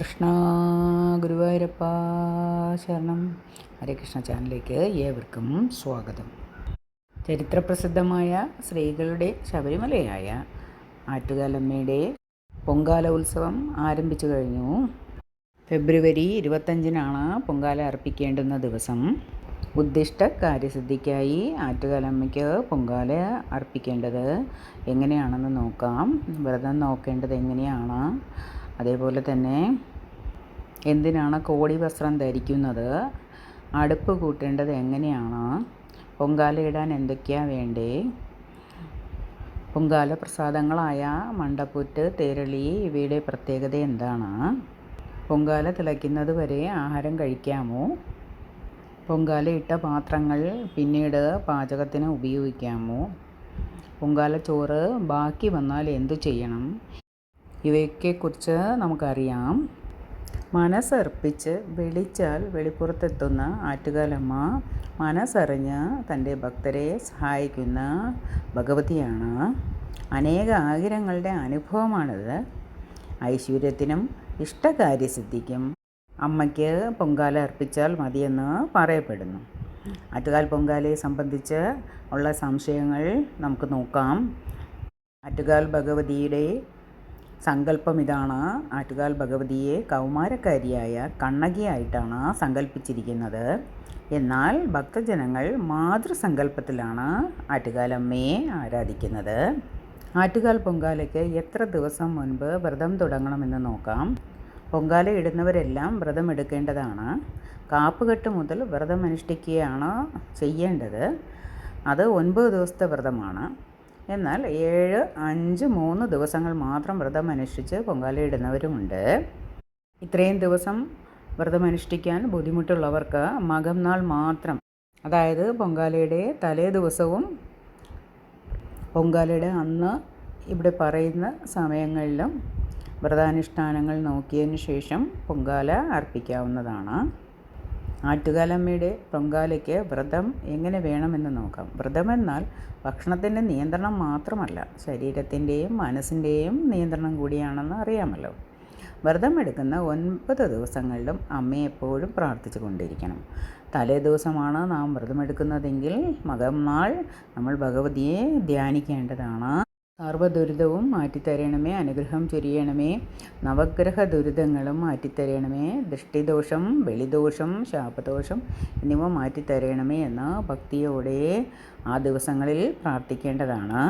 കൃഷ്ണ ഗുരുവായൂരപ്പ ശരണം. ഹരേകൃഷ്ണ ചാനലിലേക്ക് ഏവർക്കും സ്വാഗതം. ചരിത്രപ്രസിദ്ധമായ സ്ത്രീകളുടെ ശബരിമലയായ ആറ്റുകാലമ്മയുടെ പൊങ്കാല ഉത്സവം ആരംഭിച്ചു കഴിഞ്ഞു. ഫെബ്രുവരി ഇരുപത്തഞ്ചിനാണ് പൊങ്കാല അർപ്പിക്കേണ്ടുന്ന ദിവസം. ഉദ്ദിഷ്ട കാര്യസിദ്ധിക്കായി ആറ്റുകാലമ്മയ്ക്ക് പൊങ്കാല അർപ്പിക്കേണ്ടത് എങ്ങനെയാണെന്ന് നോക്കാം. വ്രതം നോക്കേണ്ടത് എങ്ങനെയാണ്? അതേപോലെ തന്നെ എന്തിനാണ് കോടി വസ്ത്രം ധരിക്കുന്നത്? അടുപ്പ് കൂട്ടേണ്ടത് എങ്ങനെയാണ്? പൊങ്കാല ഇടാൻ എന്തൊക്കെയാണ് വേണ്ടേ? പൊങ്കാല പ്രസാദങ്ങളായ മണ്ടപ്പുറ്റ് തേരളി ഇവയുടെ പ്രത്യേകത എന്താണ്? പൊങ്കാല തിളയ്ക്കുന്നത് വരെ ആഹാരം കഴിക്കാമോ? പൊങ്കാല ഇട്ട പാത്രങ്ങൾ പിന്നീട് പാചകത്തിന് ഉപയോഗിക്കാമോ? പൊങ്കാല ചോറ് ബാക്കി വന്നാൽ എന്തു ചെയ്യണം? ഇവയൊക്കെക്കുറിച്ച് നമുക്കറിയാം. മനസ്സർപ്പിച്ച് വിളിച്ചാൽ വെളിപ്പുറത്തെത്തുന്ന ആറ്റുകാലമ്മ മനസ്സറിഞ്ഞ് തന്റെ ഭക്തരെ സഹായിക്കുന്ന ഭഗവതിയാണ്. അനേക ആഗ്രഹങ്ങളുടെ അനുഭവമാണിത്. ഐശ്വര്യത്തിനും ഇഷ്ടകാര്യസിദ്ധിക്കും അമ്മയ്ക്ക് പൊങ്കാല അർപ്പിച്ചാൽ മതിയെന്ന് പറയപ്പെടുന്നു. ആറ്റുകാൽ പൊങ്കാലയെ സംബന്ധിച്ച് ഉള്ള സംശയങ്ങൾ നമുക്ക് നോക്കാം. ആറ്റുകാൽ ഭഗവതിയുടെ സങ്കല്പം ഇതാണ്. ആറ്റുകാൽ ഭഗവതിയെ കൗമാരക്കാരിയായ കണ്ണകിയായിട്ടാണ് സങ്കല്പിച്ചിരിക്കുന്നത്. എന്നാൽ ഭക്തജനങ്ങൾ മാതൃസങ്കല്പത്തിലാണ് ആറ്റുകാലമ്മയെ ആരാധിക്കുന്നത്. ആറ്റുകാൽ പൊങ്കാലയ്ക്ക് എത്ര ദിവസം മുൻപ് വ്രതം തുടങ്ങണമെന്ന് നോക്കാം. പൊങ്കാല ഇടുന്നവരെല്ലാം വ്രതം എടുക്കേണ്ടതാണ്. കാപ്പുകെട്ട് മുതൽ വ്രതം അനുഷ്ഠിക്കുകയാണ് ചെയ്യേണ്ടത്. അത് ഒൻപത് ദിവസത്തെ വ്രതമാണ്. എന്നാൽ ഏഴ് അഞ്ച് മൂന്ന് ദിവസങ്ങൾ മാത്രം വ്രതം അനുഷ്ഠിച്ച് പൊങ്കാലയിടുന്നവരുമുണ്ട് ഇത്രയും ദിവസം വ്രതം അനുഷ്ഠിക്കാൻ ബുദ്ധിമുട്ടുള്ളവർക്ക് മകം നാൾ മാത്രം അതായത് പൊങ്കാലയുടെ തലേ ദിവസവും പൊങ്കാലയുടെ അന്ന് ഇവിടെ പറയുന്ന സമയങ്ങളിലും വ്രതാനുഷ്ഠാനങ്ങൾ നോക്കിയതിന് ശേഷം പൊങ്കാല അർപ്പിക്കാവുന്നതാണ്. ആറ്റുകാലമ്മയുടെ പൊങ്കാലയ്ക്ക് വ്രതം എങ്ങനെ വേണമെന്ന് നോക്കാം. വ്രതമെന്നാൽ ഭക്ഷണത്തിന്റെ നിയന്ത്രണം മാത്രമല്ല ശരീരത്തിന്റെയും മനസ്സിന്റെയും നിയന്ത്രണം കൂടിയാണെന്ന് അറിയാമല്ലോ. വ്രതം എടുക്കുന്ന ഒൻപത് ദിവസങ്ങളിലും അമ്മയെ എപ്പോഴും പ്രാർത്ഥിച്ചു കൊണ്ടിരിക്കണം. തലേ ദിവസമാണ് നാം വ്രതമെടുക്കുന്നതെങ്കിൽ മകം നാൾ നമ്മൾ ഭഗവതിയെ ധ്യാനിക്കേണ്ടതാണ്. സർവദുരിതവും മാറ്റിത്തരണമേ അനുഗ്രഹം ചൊരിയണമേ. നവഗ്രഹ ദുരിതങ്ങളും മാറ്റിത്തരണമേ ദൃഷ്ടിദോഷം വെളിദോഷം ശാപദോഷം എന്നിവ മാറ്റിത്തരണമേ എന്ന് ഭക്തിയോടെ ആ ദിവസങ്ങളിൽ പ്രാർത്ഥിക്കേണ്ടതാണ്.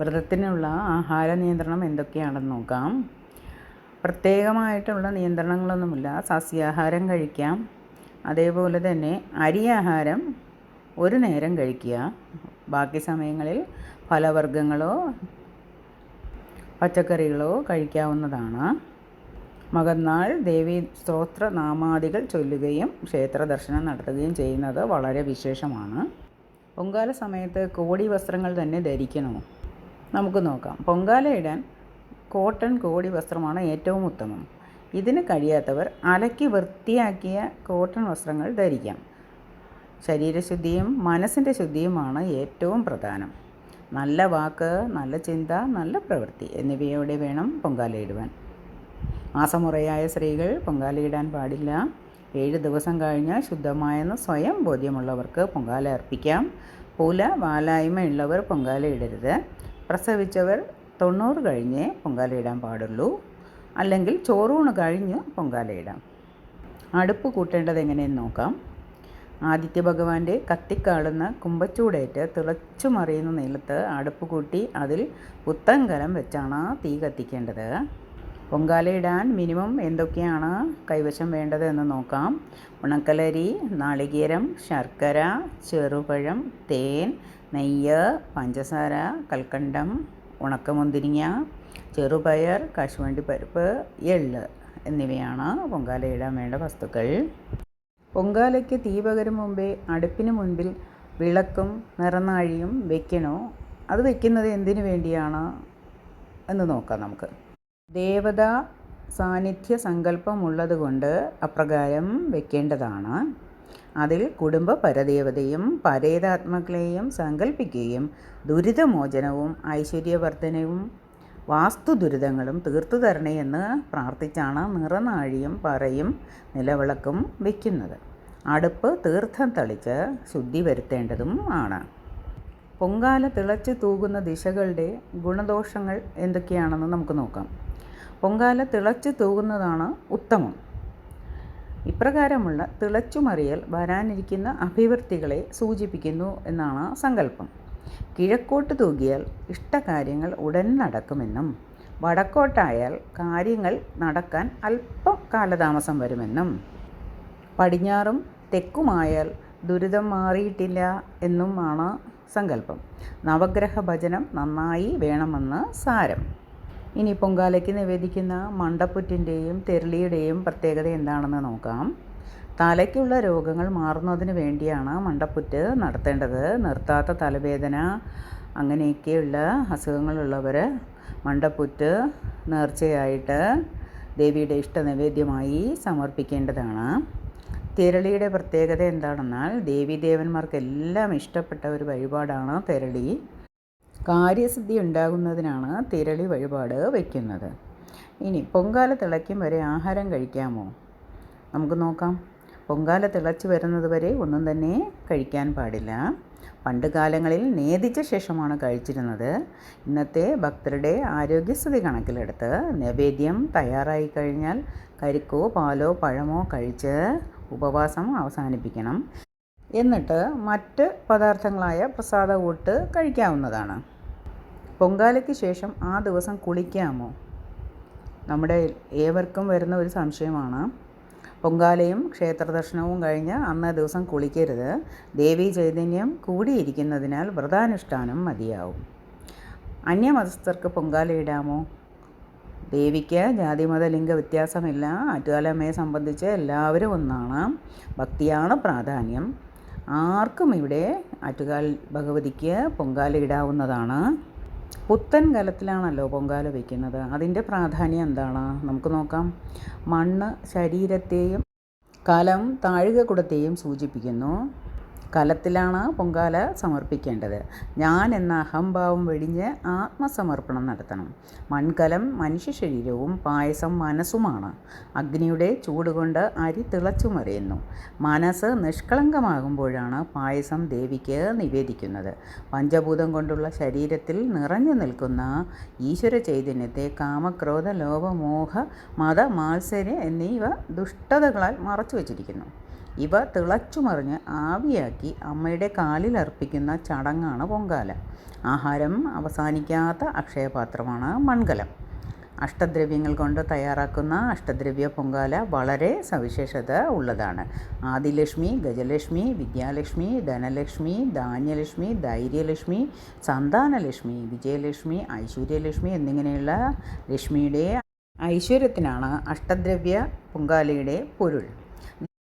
വ്രതത്തിനുള്ള ആഹാര നിയന്ത്രണം എന്തൊക്കെയാണെന്ന് നോക്കാം. പ്രത്യേകമായിട്ടുള്ള നിയന്ത്രണങ്ങളൊന്നുമില്ല. സസ്യാഹാരം കഴിക്കാം. അതേപോലെ തന്നെ അരിയാഹാരം ഒരു നേരം കഴിക്കുക. ബാക്കി സമയങ്ങളിൽ ഫലവർഗങ്ങളോ പച്ചക്കറികളോ കഴിക്കാവുന്നതാണ്. മകന്നാൾ ദേവി സ്തോത്ര നാമാദികൾ ചൊല്ലുകയും ക്ഷേത്ര ദർശനം നടത്തുകയും ചെയ്യുന്നത് വളരെ വിശേഷമാണ്. പൊങ്കാല സമയത്ത് കോടി വസ്ത്രങ്ങൾ തന്നെ ധരിക്കണോ? നമുക്ക് നോക്കാം. പൊങ്കാല ഇടാൻ കോട്ടൺ കോടി വസ്ത്രമാണ് ഏറ്റവും ഉത്തമം. ഇതിന് കഴിയാത്തവർ അലക്കി വൃത്തിയാക്കിയ കോട്ടൺ വസ്ത്രങ്ങൾ ധരിക്കാം. ശരീരശുദ്ധിയും മനസ്സിന്റെ ശുദ്ധിയുമാണ് ഏറ്റവും പ്രധാനം. നല്ല വാക്ക് നല്ല ചിന്ത നല്ല പ്രവൃത്തി എന്നിവയോടെ വേണം പൊങ്കാലയിടുവാൻ. മാസമുറയായ സ്ത്രീകൾ പൊങ്കാലയിടാൻ പാടില്ല. ഏഴ് ദിവസം കഴിഞ്ഞ് ശുദ്ധമായെന്ന് സ്വയം ബോധ്യമുള്ളവർക്ക് പൊങ്കാല അർപ്പിക്കാം. പൂല വാലായ്മ ഉള്ളവർ പൊങ്കാല ഇടരുത്. പ്രസവിച്ചവർ തൊണ്ണൂറ് കഴിഞ്ഞേ പൊങ്കാലയിടാൻ പാടുള്ളൂ. അല്ലെങ്കിൽ ചോറൂണ് കഴിഞ്ഞ് പൊങ്കാലയിടാം അടുപ്പ് കൂട്ടേണ്ടത് എങ്ങനെയെന്ന് നോക്കാം. ആദിത്യ ഭഗവാന്റെ കത്തിക്കാളുന്ന കുമ്പച്ചൂടേറ്റ് തിളച്ചു മറിയുന്ന നിലത്ത് അടുപ്പ് കൂട്ടി അതിൽ പുത്തങ്കലം കലം വെച്ചാണ് തീ കത്തിക്കേണ്ടത്. പൊങ്കാലയിടാൻ മിനിമം എന്തൊക്കെയാണ് കൈവശം വേണ്ടത് എന്ന് നോക്കാം. ഉണക്കലരി നാളികേരം ശർക്കര ചെറുപഴം തേൻ നെയ്യ് പഞ്ചസാര കൽക്കണ്ടം ഉണക്കമുന്തിരിങ്ങ ചെറുപയർ കശുവണ്ടി പരിപ്പ് എള്ള് എന്നിവയാണ് പൊങ്കാലയിടാൻ വേണ്ട വസ്തുക്കൾ. പൊങ്കാലയ്ക്ക് തീ പകരും മുമ്പേ അടുപ്പിന് മുൻപിൽ വിളക്കും നിറനാഴിയും വെക്കണോ? അത് വെക്കുന്നത് എന്തിനു വേണ്ടിയാണ് എന്ന് നോക്കാം നമുക്ക്. ദേവതാ സാന്നിധ്യ സങ്കല്പമുള്ളത് കൊണ്ട് അപ്രകാരം വെക്കേണ്ടതാണ്. അതിൽ കുടുംബ പരദേവതയും പരേതാത്മകളെയും സങ്കല്പിക്കുകയും ദുരിതമോചനവും ഐശ്വര്യവർദ്ധനവും വാസ്തു ദുരിതങ്ങളും തീർത്തു തരണേ എന്ന് പ്രാർത്ഥിച്ചാണ് നിറനാഴിയും പറയും നിലവിളക്കും വയ്ക്കുന്നത് അടുപ്പ് തീർത്ഥം തളിച്ച് ശുദ്ധി വരുത്തേണ്ടതും ആണ്. പൊങ്കാല തിളച്ച് തൂകുന്ന ദിശകളുടെ ഗുണദോഷങ്ങൾ എന്തൊക്കെയാണെന്ന് നമുക്ക് നോക്കാം. പൊങ്കാല തിളച്ച് തൂകുന്നതാണ് ഉത്തമം. ഇപ്രകാരമുള്ള തിളച്ചുമറിയൽ വരാനിരിക്കുന്ന അഭിവൃദ്ധികളെ സൂചിപ്പിക്കുന്നു എന്നാണ് സങ്കല്പം. കിഴക്കോട്ട് തൂകിയാൽ ഇഷ്ടകാര്യങ്ങൾ ഉടൻ നടക്കുമെന്നും വടക്കോട്ടായാൽ കാര്യങ്ങൾ നടക്കാൻ അല്പം കാലതാമസം വരുമെന്നും. പടിഞ്ഞാറും തെക്കുമായാൽ ദുരിതം മാറിയിട്ടില്ല എന്നുമാണ് സങ്കല്പം. നവഗ്രഹ ഭജനം നന്നായി വേണമെന്ന് സാരം. ഇനി പൊങ്കാലയ്ക്ക് നിവേദിക്കുന്ന മണ്ടപ്പുറ്റിന്റെയും തെരളിയുടെയും പ്രത്യേകത എന്താണെന്ന് നോക്കാം. തലയ്ക്കുള്ള രോഗങ്ങൾ മാറുന്നതിന് വേണ്ടിയാണ് മണ്ടപ്പുറ്റ് നടത്തേണ്ടത്. നിർത്താത്ത തലവേദന അങ്ങനെയൊക്കെയുള്ള അസുഖങ്ങളുള്ളവർ മണ്ടപ്പുറ്റ് നേർച്ചയായിട്ട് ദേവിയുടെ ഇഷ്ടനിവേദ്യമായി സമർപ്പിക്കേണ്ടതാണ്. തിരളിയുടെ പ്രത്യേകത എന്താണെന്നാൽ ദേവീദേവന്മാർക്കെല്ലാം ഇഷ്ടപ്പെട്ട ഒരു വഴിപാടാണ് തിരളി. കാര്യസിദ്ധി ഉണ്ടാകുന്നതിനാണ് തിരളി വഴിപാട് വയ്ക്കുന്നത്. ഇനി പൊങ്കാല തിളയ്ക്കും വരെ ആഹാരം കഴിക്കാമോ? നമുക്ക് നോക്കാം. പൊങ്കാല തിളച്ച് വരുന്നത് വരെ ഒന്നും തന്നെ കഴിക്കാൻ പാടില്ല. പണ്ട് കാലങ്ങളിൽ നേദിച്ച ശേഷമാണ് കഴിച്ചിരുന്നത്. ഇന്നത്തെ ഭക്തരുടെ ആരോഗ്യസ്ഥിതി കണക്കിലെടുത്ത് നൈവേദ്യം തയ്യാറായി കഴിഞ്ഞാൽ കരിക്കോ പാലോ പഴമോ കഴിച്ച് ഉപവാസം അവസാനിപ്പിക്കണം. എന്നിട്ട് മറ്റ് പദാർത്ഥങ്ങളായ പ്രസാദ കൂട്ട് കഴിക്കാവുന്നതാണ്. പൊങ്കാലയ്ക്ക് ശേഷം ആ ദിവസം കുളിക്കാമോ? നമ്മുടെ ഏവർക്കും വരുന്ന ഒരു സംശയമാണ്. പൊങ്കാലയും ക്ഷേത്രദർശനവും കഴിഞ്ഞ് അന്നേ ദിവസം കുളിക്കരുത്. ദേവി ചൈതന്യം കൂടിയിരിക്കുന്നതിനാൽ വ്രതാനുഷ്ഠാനം മതിയാവും. അന്യമതസ്ഥർക്ക് പൊങ്കാലയിടാമോ ദേവിക്ക് ജാതിമത ലിംഗ വ്യത്യാസമില്ല. ആറ്റുകാലമ്മയെ സംബന്ധിച്ച് എല്ലാവരും ഒന്നാണ്. ഭക്തിയാണ് പ്രാധാന്യം. ആർക്കും ഇവിടെ ആറ്റുകാൽ ഭഗവതിക്ക് പൊങ്കാല ഇടാവുന്നതാണ്. പുത്തൻ കലത്തിലാണല്ലോ പൊങ്കാല വയ്ക്കുന്നത് അതിന്റെ പ്രാധാന്യം എന്താണ്? നമുക്ക് നോക്കാം. മണ്ണ് ശരീരത്തെയും കലം താഴികക്കുടത്തെയും സൂചിപ്പിക്കുന്നു. കലത്തിലാണ് പൊങ്കാല സമർപ്പിക്കേണ്ടത്. ഞാൻ എന്ന അഹംഭാവം വെടിഞ്ഞ് ആത്മസമർപ്പണം നടത്തണം. മൺകലം മനുഷ്യ ശരീരവും പായസം മനസ്സുമാണ്. അഗ്നിയുടെ ചൂടുകൊണ്ട് അരി തിളച്ചു മറിയുന്നു മനസ്സ് നിഷ്കളങ്കമാകുമ്പോഴാണ് പായസം ദേവിക്ക് നിവേദിക്കുന്നത്. പഞ്ചഭൂതം കൊണ്ടുള്ള ശരീരത്തിൽ നിറഞ്ഞു നിൽക്കുന്ന ഈശ്വര ചൈതന്യത്തെ കാമക്രോധ ലോപമോഹ മത മാത്സര്യ എന്നിവ ദുഷ്ടതകളാൽ മറച്ചു വച്ചിരിക്കുന്നു ഇവ തിളച്ചുമറിഞ്ഞ് ആവിയാക്കി അമ്മയുടെ കാലിൽ അർപ്പിക്കുന്ന ചടങ്ങാണ് പൊങ്കാല. ആഹാരം അവസാനിക്കാത്ത അക്ഷയപാത്രമാണ് മൺകലം. അഷ്ടദ്രവ്യങ്ങൾ കൊണ്ട് തയ്യാറാക്കുന്ന അഷ്ടദ്രവ്യ പൊങ്കാല വളരെ സവിശേഷത ഉള്ളതാണ്. ആദിലക്ഷ്മി ഗജലക്ഷ്മി വിദ്യാലക്ഷ്മി ധനലക്ഷ്മി ധാന്യലക്ഷ്മി ധൈര്യലക്ഷ്മി സന്താനലക്ഷ്മി വിജയലക്ഷ്മി ഐശ്വര്യലക്ഷ്മി എന്നിങ്ങനെയുള്ള ലക്ഷ്മിയുടെ ഐശ്വര്യത്തിനാണ് അഷ്ടദ്രവ്യ പൊങ്കാലയുടെ പൊരുൾ.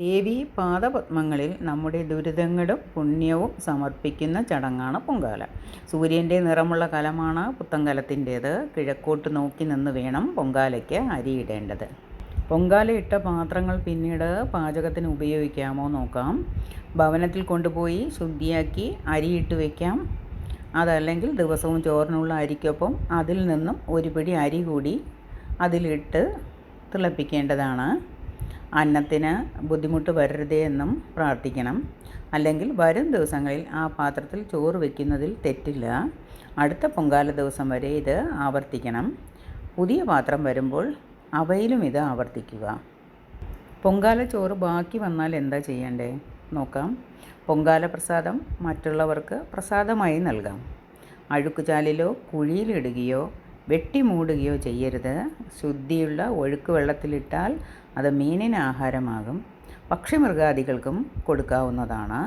ദേവി പാദപത്മങ്ങളിൽ നമ്മുടെ ദുരിതങ്ങളും പുണ്യവും സമർപ്പിക്കുന്ന ചടങ്ങാണ് പൊങ്കാല. സൂര്യന്റെ നിറമുള്ള കലമാണ് പുത്തങ്കലത്തിന്റേത് കിഴക്കോട്ട് നോക്കി നിന്ന് വേണം പൊങ്കാലയ്ക്ക് അരിയിടേണ്ടത്. പൊങ്കാല ഇട്ട പാത്രങ്ങൾ പിന്നീട് പാചകത്തിന് ഉപയോഗിക്കാമോ നോക്കാം. ഭവനത്തിൽ കൊണ്ടുപോയി ശുദ്ധിയാക്കി അരിയിട്ട് വയ്ക്കാം അതല്ലെങ്കിൽ ദിവസവും ചോറിനുള്ള അരിക്കൊപ്പം അതിൽ നിന്നും ഒരു പിടി അരി കൂടി അതിലിട്ട് തിളപ്പിക്കേണ്ടതാണ്. അന്നത്തിന് ബുദ്ധിമുട്ട് വരരുതേ എന്നും പ്രാർത്ഥിക്കണം. അല്ലെങ്കിൽ വരും ദിവസങ്ങളിൽ ആ പാത്രത്തിൽ ചോറ് വയ്ക്കുന്നതിൽ തെറ്റില്ല. അടുത്ത പൊങ്കാല ദിവസം വരെ ഇത് ആവർത്തിക്കണം. പുതിയ പാത്രം വരുമ്പോൾ അവയിലും ഇത് ആവർത്തിക്കുക. പൊങ്കാല ചോറ് ബാക്കി വന്നാൽ എന്താ ചെയ്യണ്ടേ? നോക്കാം. പൊങ്കാല പ്രസാദം മറ്റുള്ളവർക്ക് പ്രസാദമായി നൽകാം. അഴുക്കുചാലിലോ കുഴിയിലിടുകയോ വെട്ടി മൂടുകയോ ചെയ്യരുത്. ശുദ്ധിയുള്ള ഒഴുക്ക് വെള്ളത്തിലിട്ടാൽ അത് മീനിന് ആഹാരമാകും. പക്ഷിമൃഗാദികൾക്കും കൊടുക്കാവുന്നതാണ്.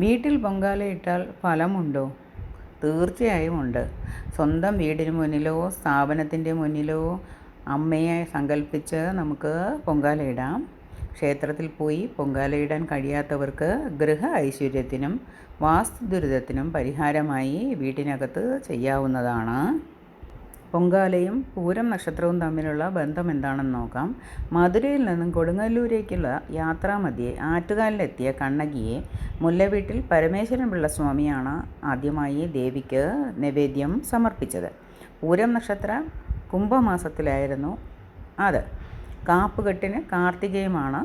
വീട്ടിൽ പൊങ്കാലയിട്ടാൽ ഫലമുണ്ടോ? തീർച്ചയായും ഉണ്ട്. സ്വന്തം വീടിന് മുന്നിലോ സ്ഥാപനത്തിന്റെ മുന്നിലോ അമ്മയെ സങ്കല്പിച്ച് നമുക്ക് പൊങ്കാലയിടാം ക്ഷേത്രത്തിൽ പോയി പൊങ്കാലയിടാൻ കഴിയാത്തവർക്ക് ഗൃഹ ഐശ്വര്യത്തിനും വാസ്തു ദുരിതത്തിനും പരിഹാരമായി വീട്ടിനകത്ത് ചെയ്യാവുന്നതാണ്. പൊങ്കാലയും പൂരം നക്ഷത്രവും തമ്മിലുള്ള ബന്ധം എന്താണെന്ന് നോക്കാം. മധുരയിൽ നിന്നും കൊടുങ്ങല്ലൂരേക്കുള്ള യാത്രാമധ്യേ ആറ്റുകാലിലെത്തിയ കണ്ണകിയെ മുല്ലവീട്ടിൽ പരമേശ്വരൻ പിള്ള സ്വാമിയാണ് ആദ്യമായി ദേവിക്ക് നിവേദ്യം സമർപ്പിച്ചത്. പൂരം നക്ഷത്ര കുംഭമാസത്തിലായിരുന്നു അത്. കാപ്പുകെട്ടിന് കാർത്തികയുമാണ്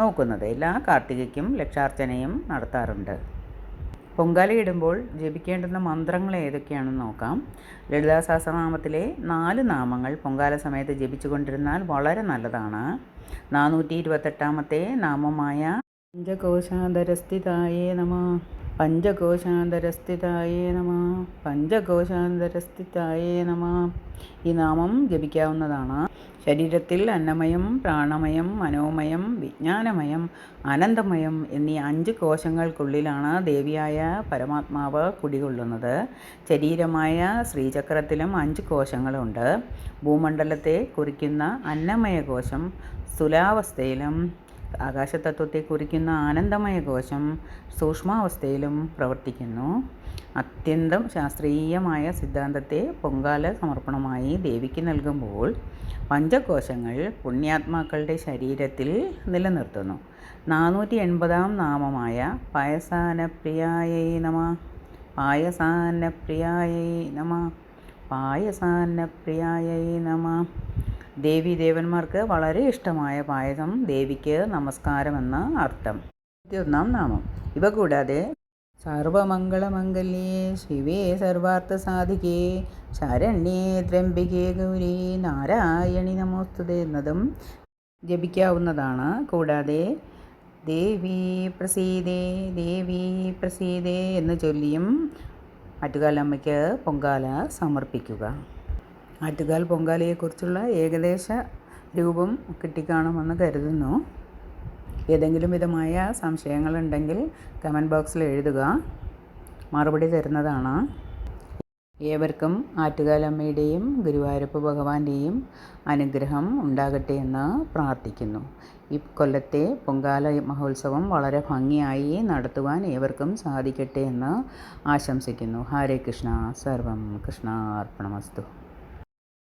നോക്കുന്നത്. എല്ലാ കാർത്തികയ്ക്കും ലക്ഷാർച്ചനയും നടത്താറുണ്ട്. പൊങ്കാലയിടുമ്പോൾ ജപിക്കേണ്ടുന്ന മന്ത്രങ്ങൾ ഏതൊക്കെയാണെന്ന് നോക്കാം. ലളിതാ സഹസ്രനാമത്തിലെ നാല് നാമങ്ങൾ പൊങ്കാല സമയത്ത് ജപിച്ചുകൊണ്ടിരുന്നാൽ വളരെ നല്ലതാണ്. നാനൂറ്റി ഇരുപത്തെട്ടാമത്തെ നാമമായ പഞ്ചകോശാന്തരസ്ഥിതായേ നമ. പഞ്ചകോശാന്തരസ്ഥിതായേ നമ പഞ്ചകോശാന്തരസ്ഥിതായേ നമ. ഈ നാമം ജപിക്കാവുന്നതാണ്. ശരീരത്തിൽ അന്നമയം പ്രാണമയം മനോമയം വിജ്ഞാനമയം അനന്തമയം എന്നീ അഞ്ച് കോശങ്ങൾക്കുള്ളിലാണ് ദേവിയായ പരമാത്മാവ് കുടികൊള്ളുന്നത്. ശരീരമായ ശ്രീചക്രത്തിലും അഞ്ച് കോശങ്ങളുണ്ട്. ഭൂമണ്ഡലത്തെ കുറിക്കുന്ന അന്നമയ കോശം സ്ഥൂലാവസ്ഥയിലും ആകാശതത്വത്തെ കുറിക്കുന്ന ആനന്ദമയ കോശം സൂക്ഷ്മാവസ്ഥയിലും പ്രവർത്തിക്കുന്നു. അത്യന്തം ശാസ്ത്രീയമായ സിദ്ധാന്തത്തെ പൊങ്കാല സമർപ്പണമായി ദേവിക്ക് നൽകുമ്പോൾ പഞ്ചകോശങ്ങൾ പുണ്യാത്മാക്കളുടെ ശരീരത്തിൽ നിലനിർത്തുന്നു. നാനൂറ്റി എൺപതാം നാമമായ പായസാനപ്രിയായൈ നമ പായസാനപ്രിയായൈ നമ പായസാനപ്രിയായൈ നമ. ദേവി ദേവന്മാർക്ക് വളരെ ഇഷ്ടമായ പായസം ദേവിക്ക് നമസ്കാരമെന്ന് അർത്ഥം. ഒന്നാം നാമം. ഇവ കൂടാതെ സർവമംഗളമംഗല്യേ ശിവേ സർവാർത്ഥ സാധികേ ശരണ്യേ ത്രംബികേ ഗൗരി നാരായണി നമോസ്തുത എന്നതും ജപിക്കാവുന്നതാണ്. കൂടാതെ ദേവി പ്രസീതേ ദേവി പ്രസീതേ എന്ന് ചൊല്ലിയും ആറ്റുകാലമ്മയ്ക്ക് പൊങ്കാല സമർപ്പിക്കുക. ആറ്റുകാൽ പൊങ്കാലയെക്കുറിച്ചുള്ള ഏകദേശ രൂപം കിട്ടിക്കാണുമെന്ന് കരുതുന്നു. ഏതെങ്കിലും വിധമായ സംശയങ്ങളുണ്ടെങ്കിൽ കമന്റ് ബോക്സിൽ എഴുതുക. മറുപടി തരുന്നതാണ്. ഏവർക്കും ആറ്റുകാലമ്മയുടെയും ഗുരുവായൂരപ്പ ഭഗവാന്റെയും അനുഗ്രഹം ഉണ്ടാകട്ടെ എന്ന് പ്രാർത്ഥിക്കുന്നു. ഈ കൊല്ലത്തെ പൊങ്കാല മഹോത്സവം വളരെ ഭംഗിയായി നടത്തുവാൻ ഏവർക്കും സാധിക്കട്ടെ എന്ന് ആശംസിക്കുന്നു. ഹരേ കൃഷ്ണ. സർവം കൃഷ്ണാർപ്പണമസ്തു.